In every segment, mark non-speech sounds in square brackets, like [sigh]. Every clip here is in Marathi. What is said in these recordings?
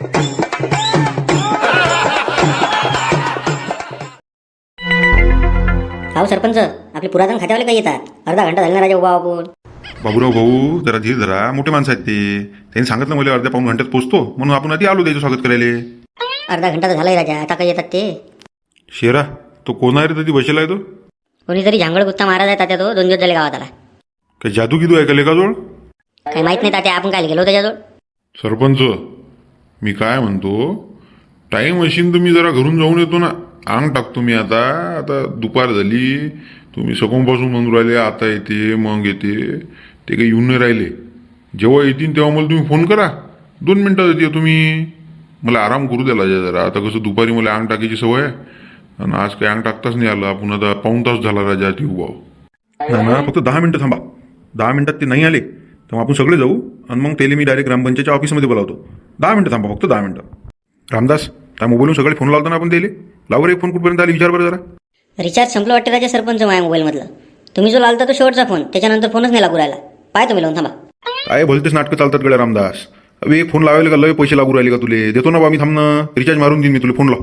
अहो सरपंच आपले पुरातन खात्यावाले काही येतात. अर्धा घंटा झाला ना राजा उभा आपण. बाबूराव भाऊ जरा धीर धरा. मोठे माणसं आहेत ते. त्यांनी सांगितलं मला अर्ध्या पाऊन घंट्यात पोहोचतो म्हणून आपण आधी आलो त्याचं स्वागत करायला. अर्धा घंटा तर झालाय राजा. आता काही येतात ते? शेरा तो कोण आहे रे तिथे बसेला आहे तो? कोणीतरी झांगड गुत्ता महाराज आहे तात्या तो. दोन दिवस झाले गावात आला काय जादू किदू ऐकले का जोड काही माहीत नाही तात्या. आपण काय गेलो त्याच्याजवळ? सरपंच मी काय म्हणतो? टाईम मशीन तुम्ही जरा घरून जाऊन येतो ना. अंग टाकतो मी आता. आता दुपार झाली. तुम्ही सकोमपासून म्हणून राहिले आता येते मग येते. ते काही येऊन नाही राहिले. जेव्हा येतील तेव्हा मला तुम्ही फोन करा. दोन मिनटात येते तुम्ही. मला आराम करू द्याला जरा. आता कसं दुपारी मला अंग टाकायची सवय आहे. आणि आज काही अंग टाकताच नाही आलं. आपण आता पाऊन तास झाला राजा ती उभा ना ना फक्त दहा मिनटं थांबा. दहा मिनटात ते नाही आले. मग आपण सगळे जाऊ आणि मग त्याला मी डायरेक्ट ग्रामपंचायतच्या ऑफिसमध्ये बोलावतो. दहा मिनटं थांबा फक्त दहा मिनटं. रामदास त्या मोबाईलवरून सगळे फोन लावतो ना आपण त्याला लावर एक फोन कुठपर्यंत आले? विचार बरं जरा. रिचार्ज संपलं वाटतं राजा सरपंच माझ्या मोबाईलमधलं तुम्ही जो लालता तो शेवटचा फोन त्याच्यानंतर फोनच नाही लागू राहिला. पाय तुम्ही लावून थांबा. काय भलतेच नाटकं चालतात गड्या रामदास. अबे एक फोन लावायला का लय पैसे लागू राहिले का तुले? देतो ना बा मी थांबणं. रिचार्ज मारून देईन मी तुला फोन लाव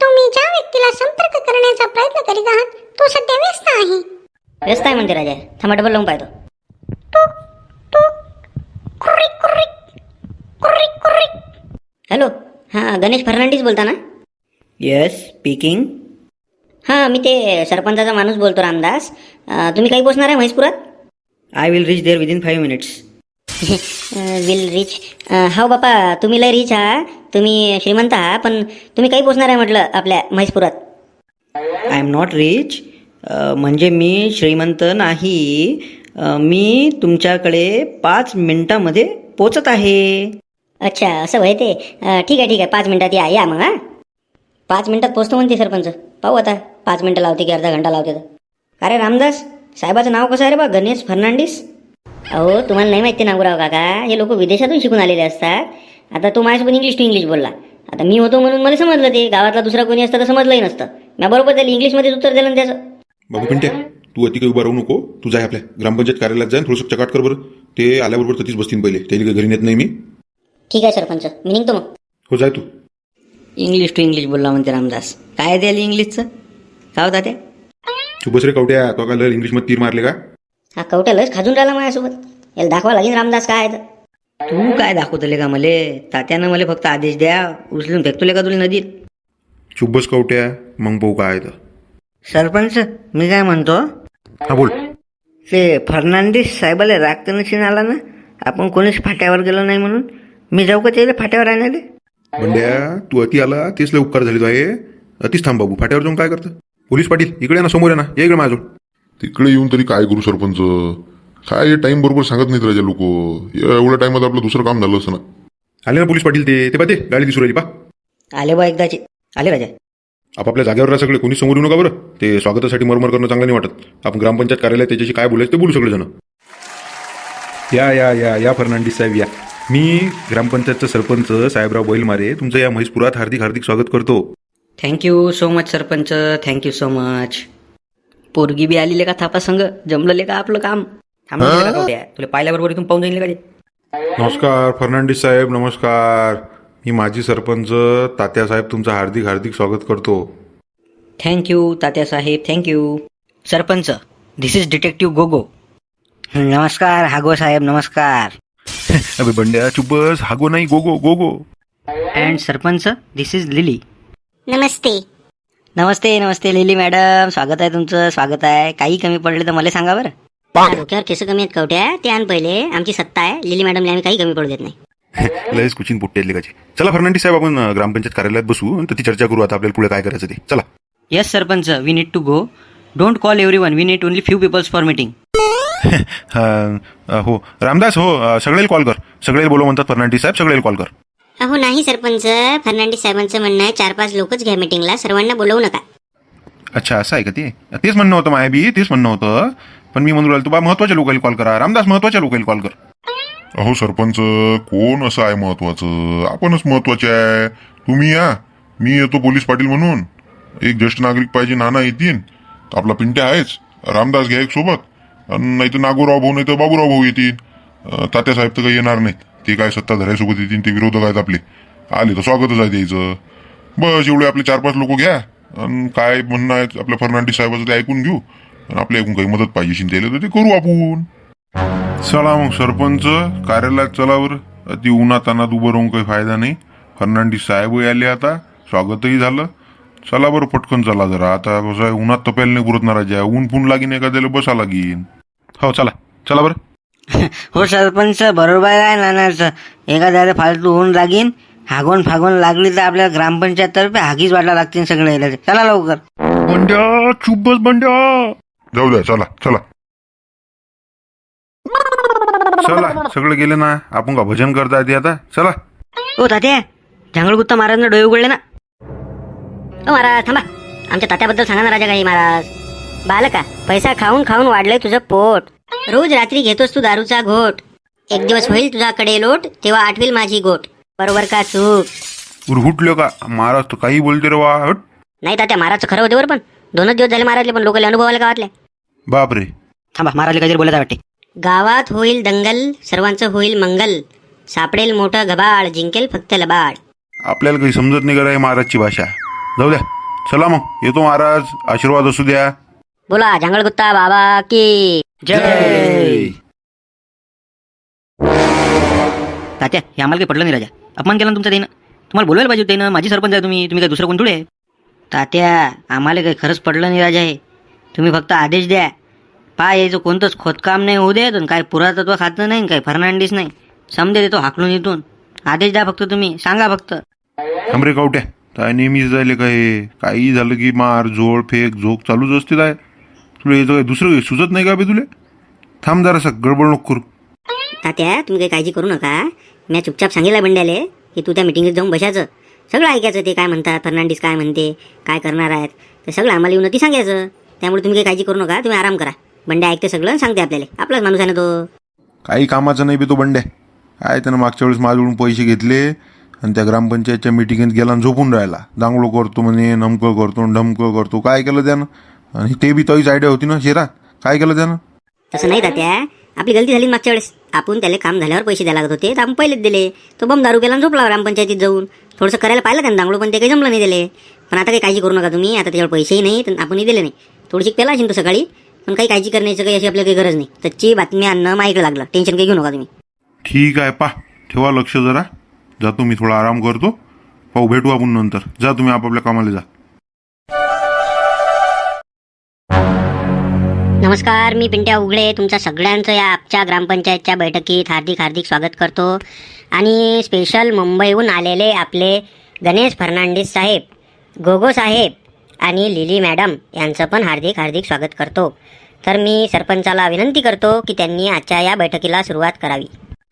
तुम्ही ज्या व्यक्तीला संपर्क करण्याचा प्रयत्न करीत आहात तो सध्या व्यस्त आहे. व्यस्त आहे म्हणते राजा. थांबा डबल लावून पाहतो. हॅलो हां गणेश फर्नांडीस बोलता ना? येस स्पीकिंग हां मी ते सरपंचाचा माणूस बोलतो रामदास. अं, तुम्ही काही पोचणार आहे म्हैसपुरात? I will reach there within five minutes will reach हो बापा तुम्ही लय रिच आहा तुम्ही श्रीमंत आहा पण तुम्ही काही पोचणार आहे म्हटलं आपल्या म्हैसपुरात. आय एम नॉट रिच म्हणजे मी श्रीमंत नाही मी तुमच्याकडे पाच मिनिटामध्ये पोचत आहे. अच्छा असं होय ते. अं, ठीक आहे ठीक आहे. पाच मिनिटात या या मग हां. पाच मिनिटात पोचतो म्हणते सरपंच. पाहू आता. पाच मिनिटं लावते की अर्धा घंटा लावते तर अरे रामदास? साहेबाचं नाव कसं आहे रे बा? गणेश फर्नांडिस? अहो तुम्हाला नाही माहिती नागुराव काका हे लोक विदेशातून शिकून आलेले असतात. आता तो माझ्यासोबत इंग्लिश टू इंग्लिश बोलला. आता मी होतो म्हणून मला समजलं ते. गावातला दुसरा कोणी असतं तर समजलंही नसतं. मी बरोबर त्याला इंग्लिशमध्येच उत्तर दिलं ना त्याचं. बाबू पिंट्या तू अति काही उभा राहू नको. तू जाय आपल्या ग्रामपंचायत कार्यालयात जाईन थोडंसं चकाट कर बरं. ते आल्याबरोबर ततीच बसतील पहिले. त्याला काही घरी नेत नाही मी. ठीक आहे सरपंच. मी निघतो मग. हो जाय तू. इंग्लिश टू इंग्लिश बोलला म्हणते रामदास. काय त्याला इंग्लिशचं का होता ते. तू बस रे कवट्या. तो काय इंग्लिशमध्ये तीर मारले का? हा कवट्या लस खाजून राहिला माझ्यासोबत. याला दाखवा लागेल रामदास काय आहे तर. तू काय दाखवतले का मले? तात्यानं मला फक्त आदेश द्या. उचलून फेकतोले का तुला नदीत? चुप बस कवट्या. मग पाहू काय आहे तर. सरपंच मी काय म्हणतो? हा बोल. ते फर्नांडिस साहेबाला राग तर नशीन आला ना आपण कोणीच फाट्यावर गेलो नाही म्हणून. मी जाऊ का त्याला फाट्यावर आणले बंड्या तू अति आला तेच लय उपकार झाले तो आहे अतिच थांब बाबू फाट्यावर जाऊन काय करतं? पोलीस पाटील इकडे ये ना समोर आहे ना ये इकडे माझ्याजवळ. तिकडे येऊन तरी काय करू सरपंच? काय हे टाइम बरोबर सांगत नाहीत राजा लोक. एवढ्या टाइमात आपलं दुसरं काम झालं असं ना. आले ना पोलीस पाटील ते ते पाहते गाडी दिसू राहिली पा. आले बा एकदाचे. आले राजा. आपापल्या जागेवर राहा सगळे कोणी समोर येऊ नका बरं. ते स्वागतासाठी मरमर करणं चांगलं नाही वाटत. आपण ग्रामपंचायत कार्यालय त्याच्याशी काय बोलायचं ते बोलू सगळे जण. या या या या फर्नांडिस साहेब या. मी ग्रामपंचायतचा सरपंच साहेबराव बैलमारे तुमचं या म्हैसपुरात हार्दिक हार्दिक स्वागत करतो. Thank you so much sarpanch. Thank you so much पोरगी बी आलेले का थापा संग? जमलेले का आपलं काम? थांबले का? तुला पाहिल्याबरोबर इथून पाहून जाईल का ते? नमस्कार फर्नांडिस साहेब नमस्कार. मी माजी सरपंच तात्या साहेब तुमचं हार्दिक हार्दिक स्वागत करतो. Thank you Tatyasaheb. Thank you sarpanch this is detective Gogo नमस्कार हागो साहेब नमस्कार. [laughs] अबे बंड्या चुब्बस हागो नाही Gogo Gogo. And sarpanch this is Lily नमस्ते. नमस्ते नमस्ते लिली मॅडम स्वागत आहे तुमचं स्वागत आहे. काही कमी पडले तर मला सांगा बरं. हा, डोक्यावर केस कमी आहेत कवट्या ते आण पहिले. आमची सत्ता आहे. लिली मॅडमने आम्ही काही कमी पडू देत नाही. लयच कुचिन पुट्टे लिकाचे चला फर्नांडिस साहेब आपण ग्रामपंचायत कार्यालयात बसू आणि ती चर्चा करू आता आपल्याला पुढे काय करायचं ते. चला. Yes sarpanch we need to go don't call every one we need only few peoples for meeting हो. रामदास हो अं, सगळेला कॉल कर. सगळे बोलव म्हणतात फर्नांडिस साहेब सगळेला कॉल कर. अहो नाही सरपंच. फर्नांडिस साहेबांचं म्हणणं आहे चार पाच लोकच घ्या मीटिंगला सर्वांना बोलवू नका. अच्छा असं आहे का ते? तेच म्हणणं होतं माया बी तेच म्हणणं होतं. पण मी म्हणून राहिलो तू बा महत्त्वाच्या लोकांना कॉल करा. रामदास महत्त्वाच्या लोकांना कॉल कर. अहो सरपंच कोण असं आहे महत्वाचं? आपणच महत्त्वाचे आहे. तुम्ही या. मी येतो पोलीस पाटील म्हणून. एक ज्येष्ठ नागरिक पाहिजे नाना येतील. आपला पिंट्या आहेच. रामदास घ्या एक सोबत. नाही तर नागोराव भाऊ नाही तर बाबूराव भाऊ येतील. तात्यासाहेब तर काही येणार नाहीत. ते काय सत्ताधाऱ्यासोबत येतील ते विरोधक आहेत आपले. आले तर स्वागतच आहे द्यायचं बस एवढे आपले चार पाच लोक घ्या. आणि काय म्हणणं आहे आपल्या फर्नांडिस साहेबाचं ते ऐकून घेऊ. आणि आपल्या ऐकून काही मदत पाहिजे त्याला तर ते करू आपण. चला मग सरपंच कार्यालयात चला बरं. ती उन्हात अनात उभं राहून काही फायदा नाही. फर्नांडिस साहेबही आले आता. स्वागतही झालं. चला बरं पटकन चला जरा. आता कसं उन्हात तपेल नाही पुरत ना राजा ऊन फून लागीन एखाद्याला बसा लागीन. हो चला. चला बरं. [laughs] हो सरपंच बरोबर आहे नानाचं एखाद्याला फालतू होऊन लागीन हागून फागून लागली तर आपल्या ग्रामपंचायत तर्फे हागीच वाटा लागतील सगळे. चला लवकर. बंड्या चुप बस बंड्या. जाऊ द्या चला चला. चला सगळे गेले ना आपण का भजन करता येते आता? चला. ओ तात्या जांगळगुत्ता महाराजनं डोळे उघडले ना. ओ महाराज थांबा. आमच्या तात्याबद्दल सांगा ना राजा काही महाराज. बालका पैसा खाऊन खाऊन वाढलंय तुझं पोट. रोज रात्री घेतोस तू दारूचा घोट. एक दिवस होईल तुझ्याकडे लोट तेव्हा आठवील माझी गोट. बरोबर का चूक? उरहुटलं का? महाराज तर काही बोलते रे वा हट. नाही तात्या महाराजचं खरं होते बरं पण. दोनच दिवस झाले महाराजले पण लोकांना अनुभव आला गावातल्या बापरे. थांबा महाराजला काहीतरी बोलायचं वाटते. गावात होईल दंगल सर्वांचं होईल मंगल. सापडेल मोठं गबाळ जिंकेल फक्त लबाड. आपल्याला काही समजत नाही का महाराजची भाषा? जाऊ द्या. चला मग. येतो महाराज. आशीर्वाद असू द्या. बोला जांगळगुत्ता बाबा की जय! तात्या हे आम्हाला काही पडलं नाही राजा. अपमान केला ना तुमचा त्यानं तुम्हाला बोलवायला पाहिजे होतं त्यानं माझी सरपंच आहे तुम्ही. तुम्ही काय दुसरं कोण थोडे? आहे? तात्या आम्हाला काही खरंच पडलं नाही राजा हे. तुम्ही फक्त आदेश द्या. पा यायचं कोणतंच खोदकाम नाही होऊ देत आणि काय पुरातत्व खातं नाही काय फर्नांडिस नाही. समजे देतो हाकलून इथून. आदेश द्या फक्त तुम्ही. सांगा फक्त. थांब रे कावट्या काय नेहमीच जायले काय काही झालं की मार जोड फेक झोक चालूच असते काय? तुला याचं काय दुसरं काही सुचत नाही का बे तुले? थांब जरासा गडबड नको करू. तात्या तुम्ही काही काळजी करू नका. मी चुपचाप सांगितलं बंड्याले की तू त्या मिटिंगेत जाऊन बसायचं सगळं ऐकायचं ते काय म्हणतात फर्नांडिस काय म्हणते काय करणार आहेत. ते सगळं आम्हाला येऊन ती सांगायचं. त्यामुळे तुम्ही काही काळजी करू नका. तुम्ही आराम करा. बंड्या ऐकते सगळं सांगते आपल्याला. आपलाच माणूस आहे ना तो. काही कामाचं नाही बे तो बंड्या. काय त्यानं मागच्या वेळेस माझ्याकडून पैसे घेतले आणि त्या ग्रामपंचायतच्या मिटिंगेत गेला आणि झोपून राहिला. दांगडो करतो म्हणे नमकं करतो ढमकं करतो. काय केलं त्यानं? आणि ते बी तोच आयडिया होती ना शेरा काय केलं त्यानं? तसं नाही तात्या. आपली गलती झाली मागच्या वेळेस. आपण त्याला काम झाल्यावर पैसे द्यायला लागत होते तर आपण पहिलेच दिले. तो बम दारू केला आणि झोपला ग्रामपंचायतीत जाऊन. थोडंसं करायला पाहिलं त्यानं दांगडू पण ते काही जमलं नाही दिले पण आता काही काळजी करू नका तुम्ही. आता त्याच्यावर पैसेही नाही तर आपणही दिले नाही. थोडीशी पेला असेल तो सकाळी. पण काही काळजी करण्याचं काही अशी आपल्याला काही गरज नाही. त्याची बातमी आणणं माहिती लागलं टेन्शन काही घेऊ नका तुम्ही. ठीक आहे पा ठेवा लक्ष जरा. जातो मी थोडा आराम करतो. पाहू भेटू आपण नंतर. जा तुम्ही आपापल्या कामाला जा. नमस्कार मी पिंट्या उघडे. तुमच्या सगळ्यांचं या आजच्या ग्रामपंचायतच्या बैठकीत हार्दिक हार्दिक स्वागत करतो. आणि स्पेशल मुंबईहून आलेले आपले गणेश फर्नांडिस साहेब गोगो साहेब आणि लिली मॅडम यांचं पण हार्दिक हार्दिक स्वागत करतो. तर मी सरपंचाला विनंती करतो की त्यांनी आजच्या या बैठकीला सुरुवात करावी.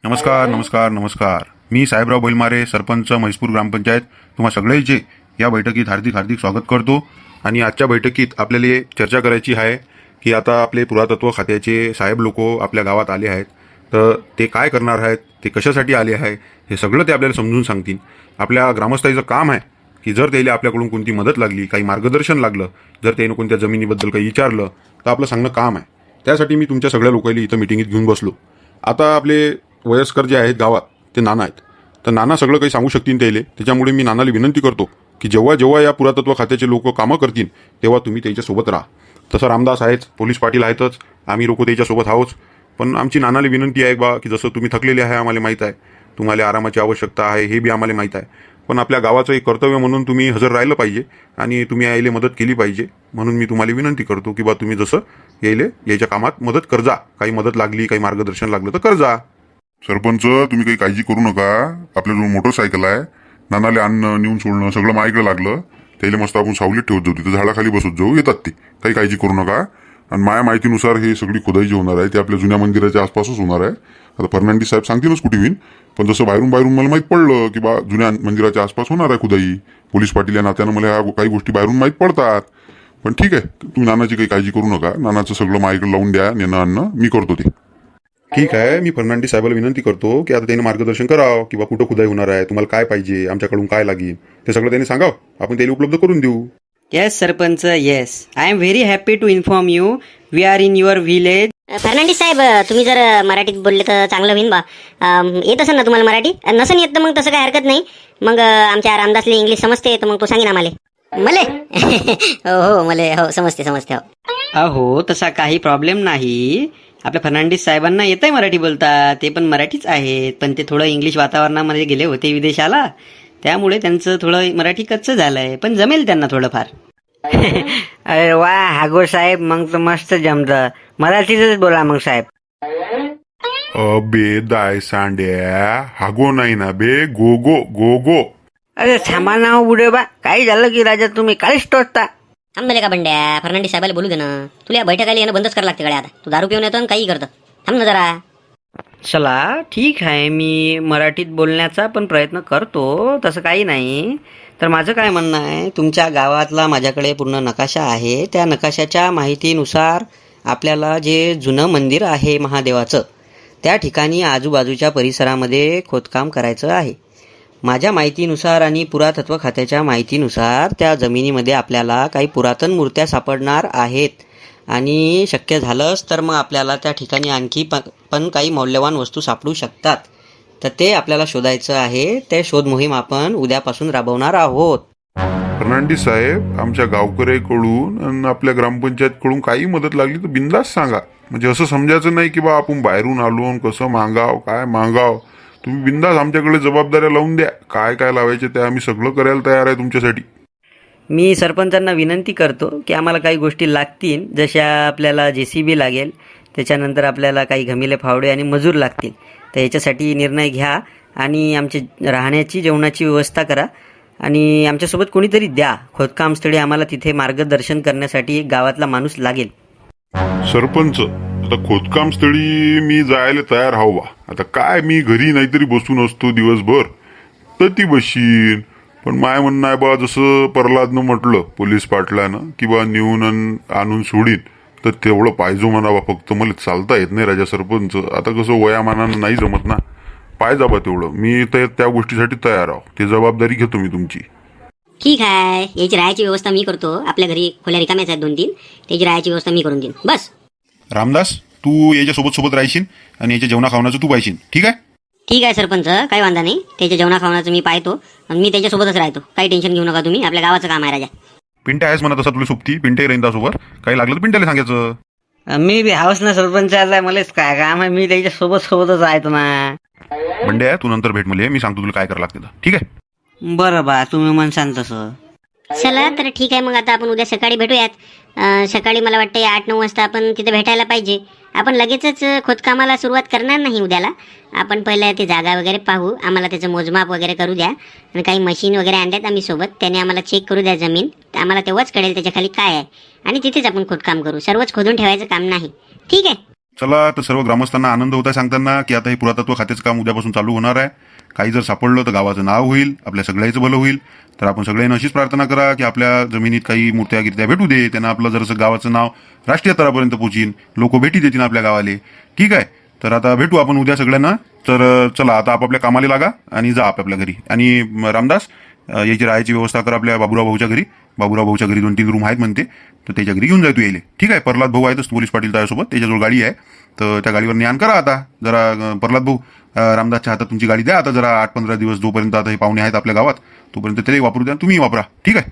नमस्कार नमस्कार नमस्कार. मी साहेबराव बैलमारे सरपंच म्हैसपूर ग्रामपंचायत. तुम्हा सगळ्यांचे या बैठकीत हार्दिक हार्दिक स्वागत करतो. आणि आजच्या बैठकीत आपल्याला चर्चा करायची आहे की आता आपले पुरातत्व खात्याचे साहेब लोक आपल्या गावात आले आहेत. तर ते काय करणार आहेत? ते कशासाठी आले आहे? हे सगळं ते आपल्याला समजून सांगतील. आपल्या ग्रामस्थाईचं काम आहे. की जर त्याला आपल्याकडून कोणती मदत लागली काही मार्गदर्शन लागलं जर त्यानं कोणत्या जमिनीबद्दल काही विचारलं तर आपलं सांगणं काम आहे. त्यासाठी मी तुमच्या सगळ्या लोकांनी इथं मिटिंगीत घेऊन बसलो. आता आपले वयस्कर जे आहेत गावात ते नाना आहेत. तर नाना सगळं काही सांगू शकतील त्याले. त्याच्यामुळे मी नानाला विनंती करतो की जेव्हा जेव्हा या पुरातत्व खात्याचे लोक कामं करतील तेव्हा तुम्ही त्याच्यासोबत राहा. तसं रामदास आहेच पोलीस पाटील आहेतच आम्ही लोक त्याच्यासोबत आहोत. पण आमची नानाला विनंती आहे बा की जसं तुम्ही थकलेले आहे आम्हाला माहीत आहे. तुम्हाला आरामाची आवश्यकता आहे हे बी आम्हाला माहीत आहे. पण आपल्या गावाचं एक कर्तव्य म्हणून तुम्ही हजर राहिलं पाहिजे आणि तुम्ही यायला मदत केली पाहिजे. म्हणून मी तुम्हाला विनंती करतो की बा तुम्ही जसं यायले याच्या कामात मदत करजा. काही मदत लागली काही मार्गदर्शन लागलं तर करजा. सरपंच तुम्ही काही काळजी करू नका. आपल्याजवळ मोटरसायकल आहे नानाले आणणं नेऊन सोडणं सगळं माझ्याकडे लागलं. त्याला मस्त आपण सावलीत ठेवत जाऊ. तिथं झाडाखाली बसत जाऊ येतात ते. काही काळजी करू नका. आणि माया माहितीनुसार हे सगळी खुदाई जी होणार आहे ते आपल्या जुन्या मंदिराच्या आसपासच होणार आहे. आता फर्नांडिस साहेब सांगतीलच कुठे होईन पण जसं बाहेरून बाहेरून मला माहीत पडलं की बा जुन्या मंदिराच्या आसपास होणार आहे खुदाई. पोलीस पाटील या नात्यानं मला ह्या काही गोष्टी बाहेरून माहीत पडतात. पण ठीक आहे तुम्ही नानाची काही काळजी करू नका. नानाचं सगळं माझ्याकडे लावून द्या नेणं आणणं मी करतो ते. ठीक आहे मी फर्नांडिस साहेबाला विनंती करतो की आता त्यांनी मार्गदर्शन करावं किंवा कुठं खुदाई होणार आहे तुम्हाला काय पाहिजे आमच्याकडून काय लागेल ते सगळं त्यांनी सांगावं. आपण त्याला उपलब्ध करून देऊ. Yes sarpanch yes I am very happy to inform you we are in your village Fernandes साहेब तुम्ही जर मराठीत बोलले तर चांगलं होईन बा. येत असेल ना तुम्हाला मराठी? नसन येत तर मग तसं काही हरकत नाही. मग अ, आमच्या रामदासले इंग्लिश समजते तर मग तो सांगेन आम्हाला. मले? [laughs] हो हो मले हो समजते समजते हो. अहो तसा काही प्रॉब्लेम नाही. आपल्या फर्नांडिस साहेबांना येत आहे मराठी बोलता. ते पण मराठीच आहेत. पण ते थोडं इंग्लिश वातावरणामध्ये गेले होते विदेशाला. त्यामुळे त्यांचं थोडं मराठी कच्चं झालंय. पण जमेल त्यांना थोडंफार. अरे वा हागो साहेब मग तर मस्त जमतं. मराठीतच बोला मग साहेब. अबे दाय सांड्या हागो नाही ना बे गोगो गोगो अरे थांबा ना हो बुडे बा. काही झालं की राजा तुम्ही काहीच टोचता. थांबले का बंड्या फर्नांडिस साहेबाला बोलू दे ना. तुला या बैठकाला येणं बंदच करावं लागते गड्या आता. तू दारू पिऊन येतो आणि काही करतो. थांब ना जरा. चला ठीक आहे. मी मराठीत बोलण्याचा पण प्रयत्न करतो तसं काही नाही. तर माझं काय म्हणणं आहे तुमच्या गावातला माझ्याकडे पूर्ण नकाशा आहे. त्या नकाशाच्या माहितीनुसार आपल्याला जे जुनं मंदिर आहे महादेवाचं त्या ठिकाणी आजूबाजूच्या परिसरामध्ये खोदकाम करायचं आहे. माझ्या माहितीनुसार आणि पुरातत्व खात्याच्या माहितीनुसार त्या जमिनीमध्ये आपल्याला काही पुरातन मूर्त्या सापडणार आहेत. आणि शक्य झालंच तर मग आपल्याला त्या ठिकाणी आणखी प- पण काही मौल्यवान वस्तू सापडू शकतात. तर ते आपल्याला शोधायचं आहे. ते शोध मोहीम आपण उद्यापासून राबवणार आहोत. फर्नांडिस साहेब आमच्या गावकऱ्याकडून आणि आपल्या ग्रामपंचायतकडून काही मदत लागली तर बिंदास सांगा. म्हणजे असं समजायचं नाही की बा आपण बाहेरून आलो कसं मागाव काय मागाव. तुम्ही बिंदास आमच्याकडे जबाबदाऱ्या लावून द्या. काय काय लावायचे ते आम्ही सगळं करायला तयार आहे तुमच्यासाठी. मी सरपंचांना विनंती करतो की आम्हाला काही गोष्टी लागतील जशा आपल्याला जे सी बी लागेल त्याच्यानंतर आपल्याला काही घमिले फावडे आणि मजूर लागतील. तर याच्यासाठी निर्णय घ्या आणि आमची राहण्याची जेवणाची व्यवस्था करा आणि आमच्यासोबत कोणीतरी द्या. खोदकामस्थळी आम्हाला तिथे मार्गदर्शन करण्यासाठी एक गावातला माणूस लागेल. सरपंच आता खोदकाम स्थळी मी जायला तयार हवा. बा आता काय मी घरी नाहीतरी बसून असतो दिवसभर? तर ती बशीन. पण माय म्हणणं आहे बा जसं प्रल्हादनं म्हटलं पोलीस पाटलानं की बा नेऊन आणून सोडीन तर तेवढं पाहिजे म्हणा बा फक्त. मला चालता येत नाही राजा सरपंच. आता कसं वयामानानं नाही जमत ना. पाहिजे बा तेवढं. मी तर त्या गोष्टीसाठी तयार आहो. ते जबाबदारी घेतो मी तुमची. ठीक आहे. याची राहायची व्यवस्था मी करतो. आपल्या घरी खोल्या रिकाम्याच आहेत दोन तीन त्याची राहायची व्यवस्था मी करून देईन. बस. रामदास तू याच्या सोबत सोबत राहशील आणि याच्या जेवणा खावण्याचं तू पाहिशील. ठीक आहे? ठीक आहे सरपंच. काही वांधा नाही. त्याच्या जेवणा खावण्याचं मी पाहतो. आणि मी त्याच्यासोबतच राहतो. काही टेन्शन घेऊ नका तुम्ही. आपल्या गावाचं काम आहे राजा. पिंट्या आहेस म्हणा तसा तुला सोबती पिंटे राहीन सोबत काही लागलं तर पिंट्याला सांगायचं. मी बी हाऊस ना सरपंचाला मलाच काय काम आहे? मी त्याच्या सोबत सोबतच राहतो ना. बंड्या तू नंतर भेट मला. मी सांगतो तुला काय करावं लागतं. ते. ठीक आहे? बरं बा तुम्ही म्हणसान तसं चला तर ठीक आहे. मग आता आपण उद्या सकाळी भेटूयात. सकाळी मला वाटतं आठ नऊ वाजता आपण तिथे भेटायला पाहिजे. आपण लगेचच खोदकामाला सुरुवात करणार नाही उद्याला. आपण पहिलं ते जागा वगैरे पाहू. आम्हाला त्याचं मोजमाप वगैरे करू द्या. आणि काही मशीन वगैरे आणल्यात आम्ही सोबत. त्याने आम्हाला चेक करू द्या जमीन. तर आम्हाला तेव्हाच कळेल त्याच्याखाली काय आहे. आणि तिथेच आपण खोदकाम करू. सर्वच खोदून ठेवायचं काम नाही. ठीक आहे? चला तर सर्व ग्रामस्थांना आनंद होत आहे सांगताना की आता हे पुरातत्व खात्याचं काम उद्यापासून चालू होणार आहे. काही जर सापडलं तर गावाचं नाव होईल आपल्या सगळ्याचं भलं होईल. तर आपण सगळ्यांनी अशीच प्रार्थना करा की आपल्या जमिनीत काही मूर्त्या गिरत्या भेटू दे त्यांना आपलं जरसं गावाचं नाव राष्ट्रीय स्तरापर्यंत पोचीन. लोक भेटी देतील आपल्या गावाले. ठीक आहे? तर आता भेटू आपण उद्या सगळ्यांना. तर चला आता आपापल्या कामाला लागा आणि जा आपापल्या घरी. आणि रामदास याची राहायची व्यवस्था कर आपल्या बाबुराव भाऊच्या घरी. बाबुराव भाऊच्या घरी दोन तीन रूम आहेत म्हणते. तर त्याच्या घरी घेऊन जाय तू यायले. ठीक आहे प्रल्हाद भाऊ आहेतच पोलीस पाटील त्यासोबत त्याच्याजवळ गाडी आहे. तर त्या गाडीवर ज्ञान करा आता. जरा प्रल्हाद भाऊ रामदासच्या हातात तुमची गाडी द्या. आता जरा आठ पंधरा दिवस जोपर्यंत आता हे पाहुणे आहेत आपल्या गावात तोपर्यंत ते वापरू द्या तुम्ही वापरा. ठीक आहे?